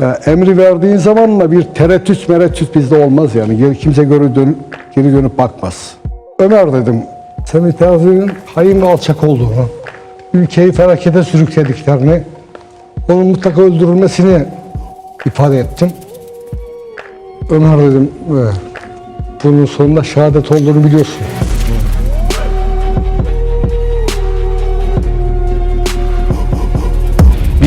E, emri verdiğin zaman da bir tereddüt mereddüt bizde olmaz yani. Kimse geri, dön, geri dönüp bakmaz. Ömer dedim, Semih Terzi'nin hain ve alçak olduğunu, ülkeyi felakete sürüklediklerini, onun mutlaka öldürülmesini ifade ettim. Ömer dedim, e, bunun sonunda şehadet olduğunu biliyorsun.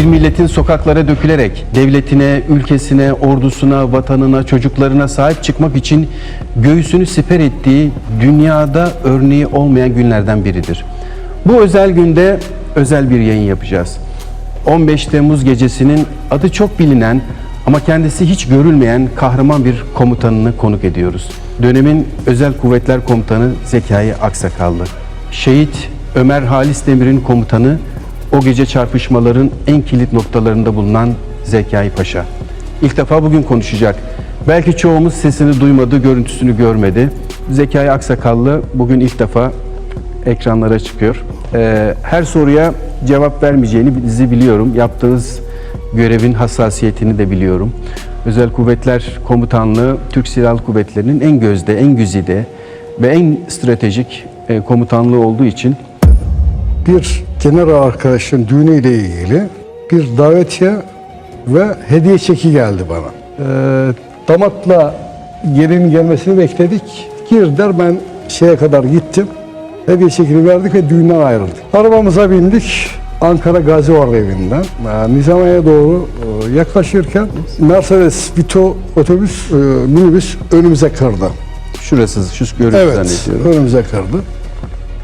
Milletin sokaklara dökülerek devletine, ülkesine, ordusuna, vatanına, çocuklarına sahip çıkmak için göğsünü siper ettiği dünyada örneği olmayan günlerden biridir. Bu özel günde özel bir yayın yapacağız. 15 Temmuz gecesinin adı çok bilinen ama kendisi hiç görülmeyen kahraman bir komutanını konuk ediyoruz. Dönemin Özel Kuvvetler Komutanı Zekai Aksakallı. Şehit Ömer Halis Demir'in komutanı o gece çarpışmaların en kilit noktalarında bulunan Zekai Paşa. İlk defa bugün konuşacak. Belki çoğumuz sesini duymadı, görüntüsünü görmedi. Zekai Aksakallı bugün ilk defa ekranlara çıkıyor. Ee, her soruya cevap vermeyeceğini bizi biliyorum. Yaptığınız görevin hassasiyetini de biliyorum. Özel Kuvvetler Komutanlığı Türk Silahlı Kuvvetleri'nin en gözde, en güzide ve en stratejik e, komutanlığı olduğu için bir general arkadaşın düğünüyle ilgili bir davetiye ve hediye çeki geldi bana. Ee, damatla gelin gelmesini bekledik. Girdiler ben şeye kadar gittim. Hediye çekini verdik ve düğünden ayrıldık. Arabamıza bindik. Ankara Gazi Ordu evinden e, Nizamiye'ye doğru e, yaklaşırken Mercedes Vito otobüs, e, minibüs önümüze kırdı. şurası, şu görüntü Evet, zannediyorum. önümüze kırdı.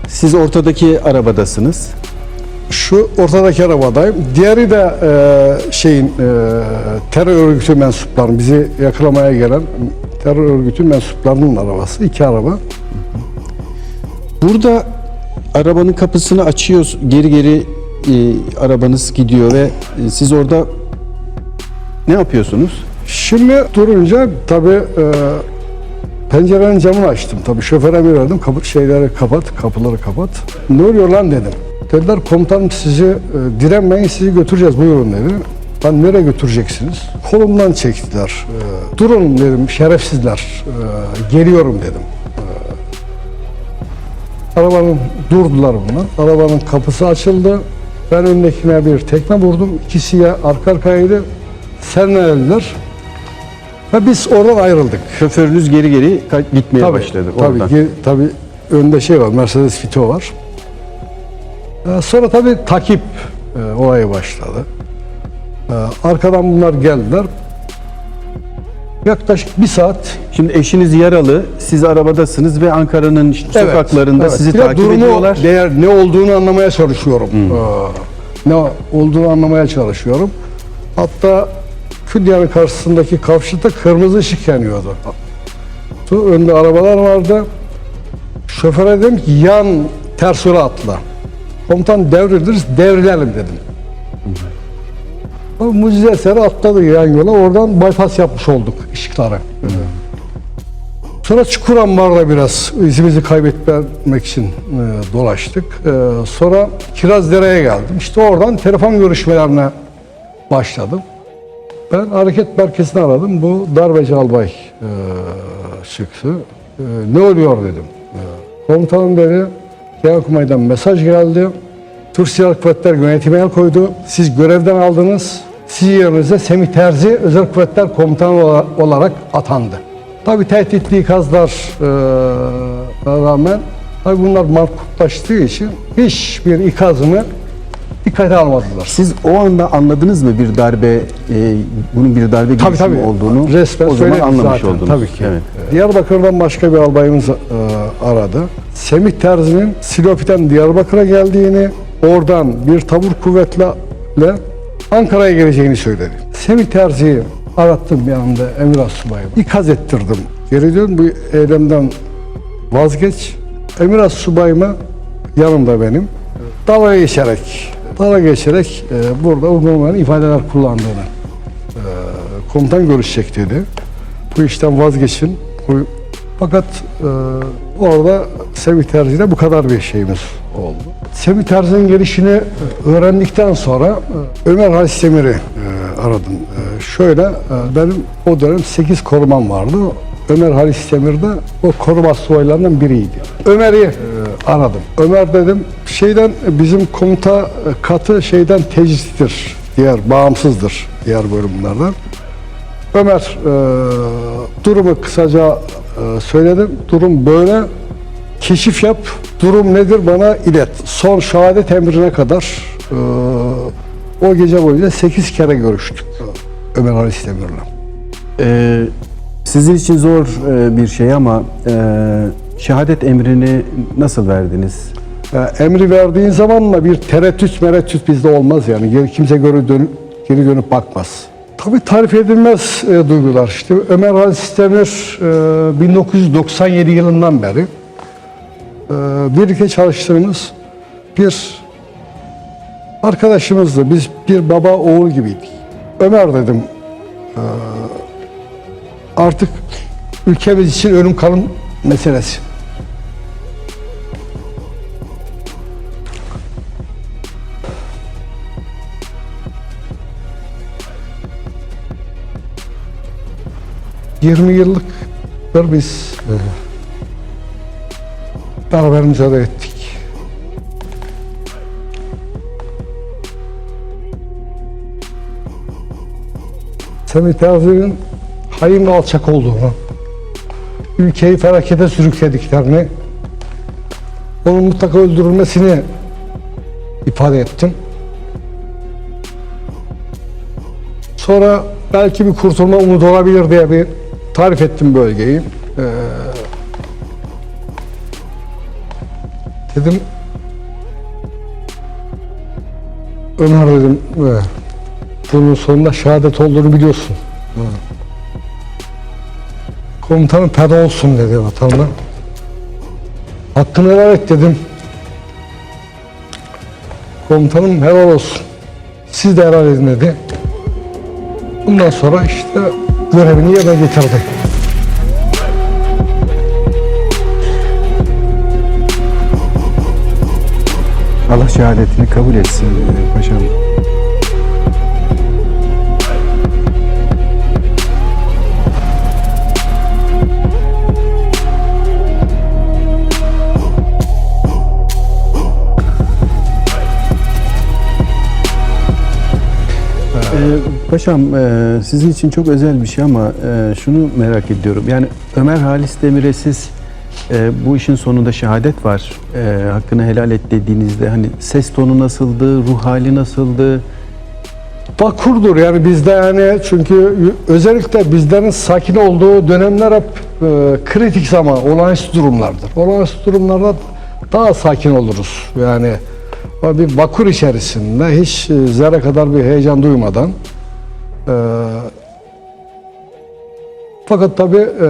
Siz ortadaki arabadasınız. Şu ortadaki arabadayım. Diğeri de e, şeyin e, terör örgütü mensupları bizi yakalamaya gelen terör örgütü mensuplarının arabası. iki araba. Burada arabanın kapısını açıyor, geri geri e, arabanız gidiyor ve e, siz orada ne yapıyorsunuz? Şimdi durunca tabii e, pencerenin camını açtım. Tabii şoföre emir verdim. Kapı, şeyleri kapat, kapıları kapat. Ne oluyor lan dedim. Dediler komutanım sizi e, direnmeyin sizi götüreceğiz buyurun dedi. Ben nereye götüreceksiniz? Kolumdan çektiler. E, durun dedim şerefsizler. E, geliyorum dedim. Arabanın durdular bunlar. Arabanın kapısı açıldı. Ben öndekine bir tekme vurdum. İkisi ya arka arkaydı. Sen ne dediler? Ve biz oradan ayrıldık. Şoförünüz geri geri gitmeye başladı tabii, oradan. ki- tabii önde şey var, Mercedes Vito var. Ee, sonra tabii takip e, olayı başladı. Ee, arkadan bunlar geldiler. Yaklaşık bir saat Şimdi eşiniz yaralı, siz arabadasınız ve Ankara'nın ş- sokaklarında evet. sizi Bir de takip durumu, ediyorlar. Değer ne olduğunu anlamaya çalışıyorum. Ee, ne olduğunu anlamaya çalışıyorum. Hatta Külya'nın karşısındaki kavşakta kırmızı ışık yanıyordu. Önde arabalar vardı. Şoföre dedim ki yan ters yola atla. Komutan devriliriz, devrilelim dedim. O mucize eseri atladı yan yola. Oradan bypass yapmış olduk ışıkları. Sonra Çukurambar'da biraz izimizi kaybetmemek için e, dolaştık. E, sonra Kirazdere'ye geldim. İşte oradan telefon görüşmelerine başladım. Ben hareket merkezini aradım. Bu darbeci albay e, çıktı. E, ne oluyor dedim. E, komutanım dedi. Genelkurmay'dan mesaj geldi. Türk Silahlı Kuvvetler yönetime el koydu. Siz görevden aldınız. Sizin yerinize Semih Terzi Özel Kuvvetler Komutanı ola- olarak atandı. Tabii tehditli ikazlar e, rağmen tabii bunlar markutlaştığı için hiçbir ikazını dikkate almadılar. Siz o anda anladınız mı bir darbe, e, bunun bir darbe Tabii girişimi tabii. olduğunu? Resmen o zaman anlamış zaten, oldunuz. Tabii ki. Evet. Diyarbakır'dan başka bir albayımız e, aradı. Semih Terzi'nin Silopi'den Diyarbakır'a geldiğini, oradan bir tabur kuvvetle Ankara'ya geleceğini söyledi. Semih Terzi'yi arattım yanımda Emir Asubay'ı. İkaz ettirdim. Geri dön bu eylemden vazgeç. Emir Asubay'ımı yanımda benim. Dalga geçerek, dalga geçerek e, burada uygulamayan ifadeler kullandığını komutan görüşecek dedi. Bu işten vazgeçin. Bu, fakat e, orada Semih Terzi'de bu kadar bir şeyimiz oldu. Semih Terzi'nin gelişini öğrendikten sonra e, Ömer Halis Demir'i e, aradım. E, şöyle e, benim o dönem 8 korumam vardı. Ömer Halis Demir de o koruma subaylarından biriydi. Ömer'i e, aradım. Ömer dedim şeyden bizim komuta katı şeyden tecristir. Diğer bağımsızdır diğer bölümlerden. Ömer e, durumu kısaca e, söyledim. Durum böyle. Keşif yap. Durum nedir bana ilet. Son şehadet emrine kadar e, o gece boyunca 8 kere görüştük. e, Ömer Halis Demir'le. Ee, sizin için zor e, bir şey ama e, şehadet emrini nasıl verdiniz? E, emri verdiğin zamanla bir tereddüt mereddüt bizde olmaz yani. Kimse geri, dön, geri dönüp bakmaz. Tabii tarif edilmez e, duygular. İşte Ömer Halis Demir e, 1997 yılından beri e, birlikte çalıştığımız bir arkadaşımızdı. Biz bir baba oğul gibiydik. Ömer dedim e, artık ülkemiz için ölüm kalım meselesi. ...20 yıllıktır biz e, beraber mücadele ettik. Semih Terzi'nin hain ve alçak olduğunu, ülkeyi felakete sürüklediklerini, onun mutlaka öldürülmesini ifade ettim. Sonra belki bir kurtulma umudu olabilir diye bir tarif ettim bölgeyi. Ee, dedim Ömer dedim e, bunun sonunda şehadet olduğunu biliyorsun. Komutanın perde olsun dedi vatanına. Hakkını helal et dedim. Komutanım helal olsun. Siz de helal edin dedi. Bundan sonra işte görevini yerine getirdi. Allah şehadetini kabul etsin e, paşam. Paşam e, sizin için çok özel bir şey ama e, şunu merak ediyorum. Yani Ömer Halis Demir'e siz e, bu işin sonunda şehadet var. E, hakkını helal et dediğinizde hani ses tonu nasıldı, ruh hali nasıldı? Vakurdur yani bizde yani çünkü özellikle bizlerin sakin olduğu dönemler hep e, kritik zaman, olağanüstü durumlardır. Olağanüstü durumlarda daha sakin oluruz. Yani bir vakur içerisinde hiç e, zerre kadar bir heyecan duymadan fakat tabii e,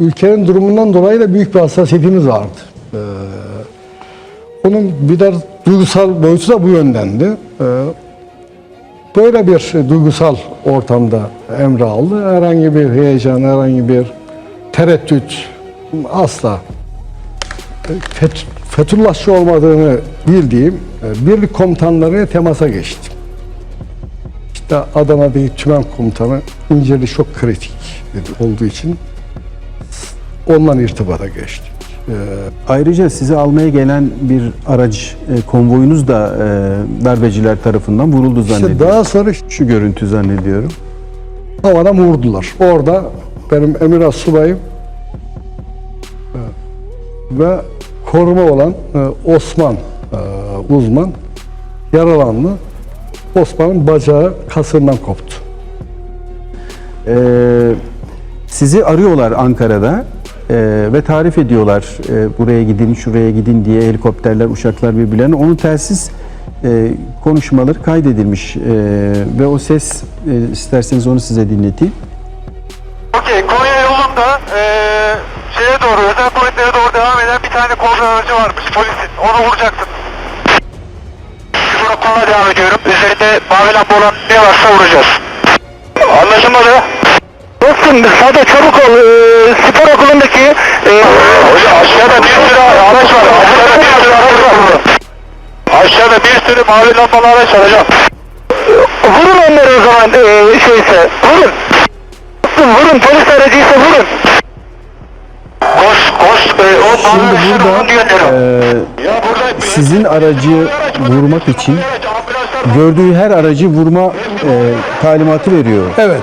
ülkenin durumundan dolayı da büyük bir hassasiyetimiz vardı. E, onun bir de duygusal boyutu da bu yöndendi. E, Böyle bir duygusal ortamda emri aldı. Herhangi bir heyecan, herhangi bir tereddüt asla Fet- Fethullahçı olmadığını bildiğim e, birlik komutanlarıyla temasa geçtim. İşte Adana'daki tümen komutanı İncirli çok kritik olduğu için ondan irtibata geçtik. E, Ayrıca sizi almaya gelen bir araç e, konvoyunuz da e, darbeciler tarafından vuruldu İşte zannediyorum. daha sonra Şu görüntü zannediyorum. havadan vurdular. Orada benim emir subayım e, ve koruma olan e, Osman e, uzman yaralandı. Osman'ın bacağı kasından koptu. Ee, sizi arıyorlar Ankara'da e, ve tarif ediyorlar e, buraya gidin, şuraya gidin diye helikopterler, uçaklar birbirlerine. Onun telsiz e, konuşmaları kaydedilmiş e, ve o ses e, isterseniz onu size dinleteyim. Okey, Konya yolunda eee şeye doğru, özel kuvvetlere doğru devam eden bir tane kobra aracı varmış, polisin. Onu vuracaksın. Kolla devam ediyorum. Üzerinde mavi lamba olan ne varsa vuracağız. Anlaşılmadı. Dostum Sado çabuk ol. Ee, spor okulundaki e, Hocam aşağıda bir sürü araç var. Aşağıda bir sürü araç var. Aşağıda bir sürü mavi lambalı araç var hocam. Vurun onları o zaman e, şeyse. Vurun. Vurun polis aracıysa vurun. Koş koş. E, o Şimdi burada e, Ya burada sizin aracı vurmak için gördüğü her aracı vurma e, talimatı veriyor. Evet.